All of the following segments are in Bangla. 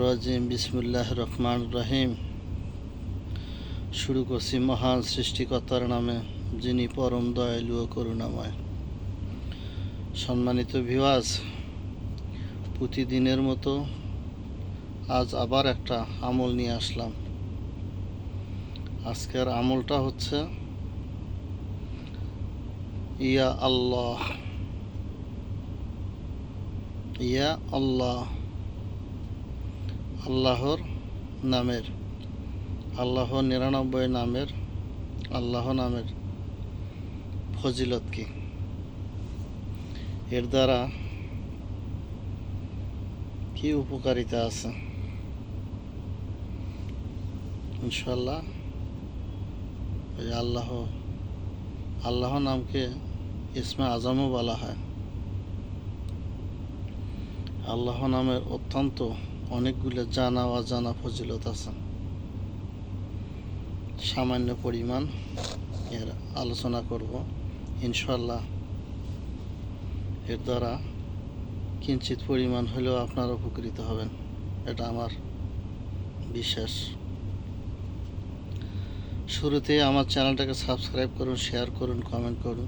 রাজিম বিসমুল্লাহ রহমান রহিম। শুরু করছি মহান সৃষ্টিকর্তার নামে, যিনি পরম দয়ালু ও করুণাময়। সম্মানিত ভিওয়াজ প্রতিদিনের মতো আজ আবার একটা আমল নিয়ে আসলাম। আজকের আমলটা হচ্ছে, ইয়া আল্লাহ। ইয়া আল্লাহ। আল্লাহর নামের। আল্লাহ নিরানব্বই নামের। আল্লাহ নামের ফজিলত কি? এর দ্বারা কি উপকারিতা আছে? ইনশাল্লাহ আল্লাহ আল্লাহ নামকে ইসমে আজমও বলা হয়। আল্লাহ নামের অত্যন্ত অনেকগুলো জানা অজানা ফজিলত আছে। সামান্য পরিমাণ এর আলোচনা করব। ইনশাল্লাহ এর দ্বারা কিঞ্চিত পরিমাণ হলেও আপনারা উপকৃত হবেন। এটা আমার বিশ্বাস। শুরুতে আমার চ্যানেলটাকে সাবস্ক্রাইব করুন, শেয়ার করুন, কমেন্ট করুন।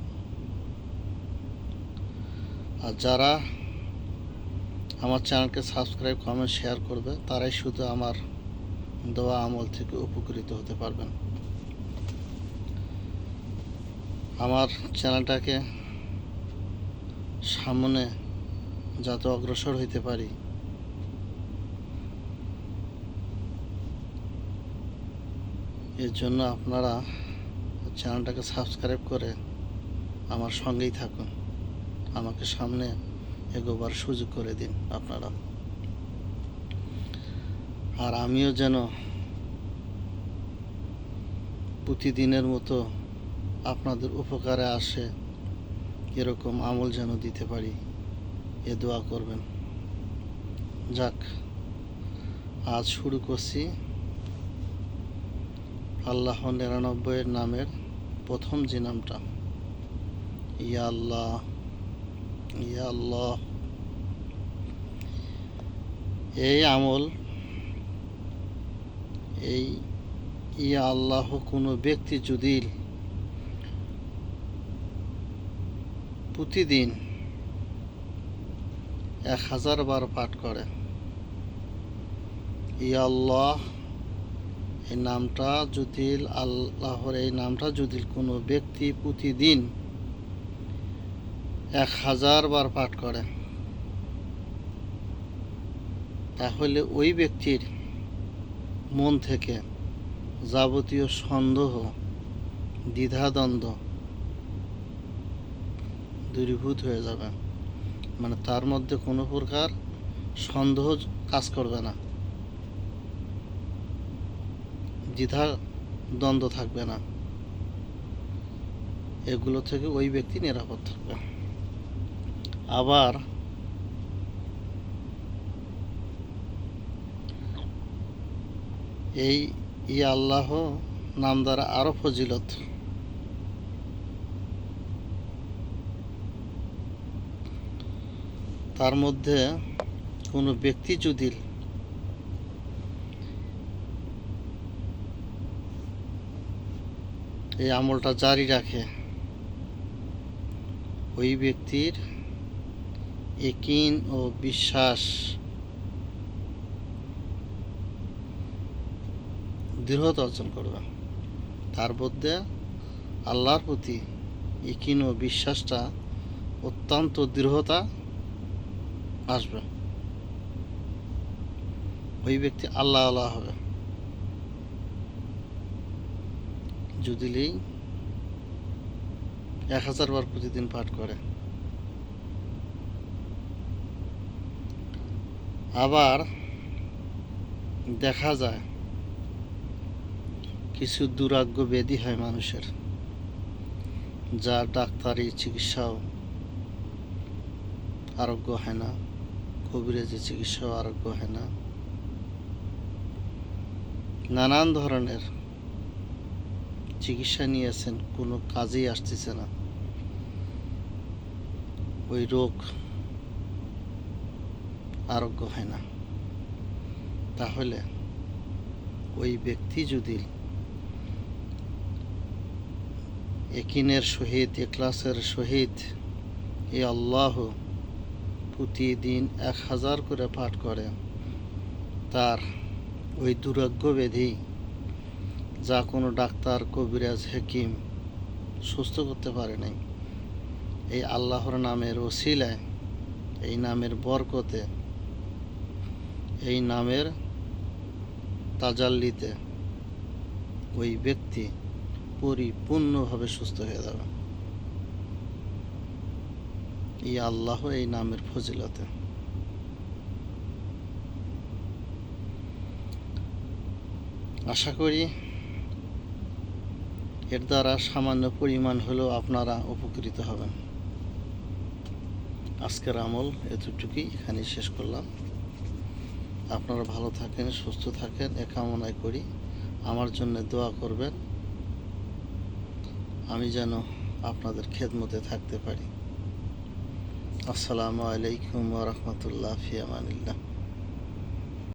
আর যারা আমার চ্যানেলকে সাবস্ক্রাইব কমেন্ট শেয়ার করবে। তারাই শুধু আমার দেওয়া আমল থেকে উপকৃত হতে পারবেন। আমার চ্যানেলটাকে সামনে যাতে অগ্রসর হইতে পারি। এর জন্য আপনারা চ্যানেলটাকে সাবস্ক্রাইব করে আমার সঙ্গেই থাকুন। আমাকে সামনে এগোবার সুযোগ করে দিন আপনারা। আর আমিও যেন প্রতিদিনের মতো আপনাদের উপকারে আসে, এরকম আমল যেন দিতে পারি, এ দোয়া করবেন। যাক, আজ শুরু করছি আল্লাহ নিরানব্বইয়ের নামের প্রথম যে নামটা। ইয়া আল্লাহ। আল্লাহ। এই আমল, এই ইয়া আল্লাহ কোনো ব্যক্তি যদি প্রতিদিন এক হাজার বার পাঠ করে, ইয়া আল্লাহ, এই নামটা যদি আল্লাহর, এই নামটা যদি কোনো ব্যক্তি প্রতিদিন এক হাজার বার পাঠ করে। তাহলে ওই ব্যক্তির মন থেকে যাবতীয় সন্দেহ, দ্বিধাদ্বন্দ্ব দূরীভূত হয়ে যাবে। মানে তার মধ্যে কোনো প্রকার সন্দেহ কাজ করবে না। দ্বিধা দ্বন্দ্ব থাকবে না। এগুলো থেকে ওই ব্যক্তি নিরাপদ থাকবে। আবার এই ই আল্লাহ নাম দ্বারা আরও ফজিলত। তার মধ্যে কোনো ব্যক্তি যদি এই আমলটা জারি রাখে, ওই ব্যক্তির একিন ও বিশ্বাস। দৃঢ়তা অর্জন করবে। তার মধ্যে আল্লাহর প্রতি একিন ও বিশ্বাসটা অত্যন্ত দৃঢ়তা আসবে। ওই ব্যক্তি আল্লাহ আল্লাহ হবে। যদি এক হাজার বার প্রতিদিন পাঠ করে আবার দেখা যায় কিছু দুরাগ্য ব্যাধি হয় মানুষের যা ডাক্তারি, চিকিৎসাও আরোগ্য হয় না কবিরাজি চিকিৎসাও আরোগ্য হয় না। নানান ধরনের চিকিৎসা নিয়েছেন, কোনো কাজেই আসতেছে না। ওই রোগ আরোগ্য হয় না। তাহলে ওই ব্যক্তি যদি একিনের সহিত এক্লাসের সহিত এ আল্লাহ প্রতিদিন এক হাজার করে পাঠ করে, তার ওই দুরাগ্য ব্যাধি যা কোনো ডাক্তার, কবিরাজ, হেকিম সুস্থ করতে পারে নাই। এই আল্লাহর নামের ওসিলায়, এই নামের বরকতে এই নামের তাজাল্লিতে ওই ব্যক্তি পরিপূর্ণভাবে সুস্থ হয়ে যাবে। এই আল্লাহ এই নামের ফজিলতে। আশা করি এর দ্বারা সামান্য পরিমাণ হলেও আপনারা উপকৃত হবেন। আজকের আমল এতটুকুই এখানে শেষ করলাম। আপনারা ভালো থাকেন, সুস্থ থাকেন, এ কামনাই করি। আমার জন্য দোয়া করবেন। আমি যেন আপনাদের খেদমতে থাকতে পারি। আসসালামু আলাইকুম রহমতুল্লাহ ফিয়ামানিল্লাহ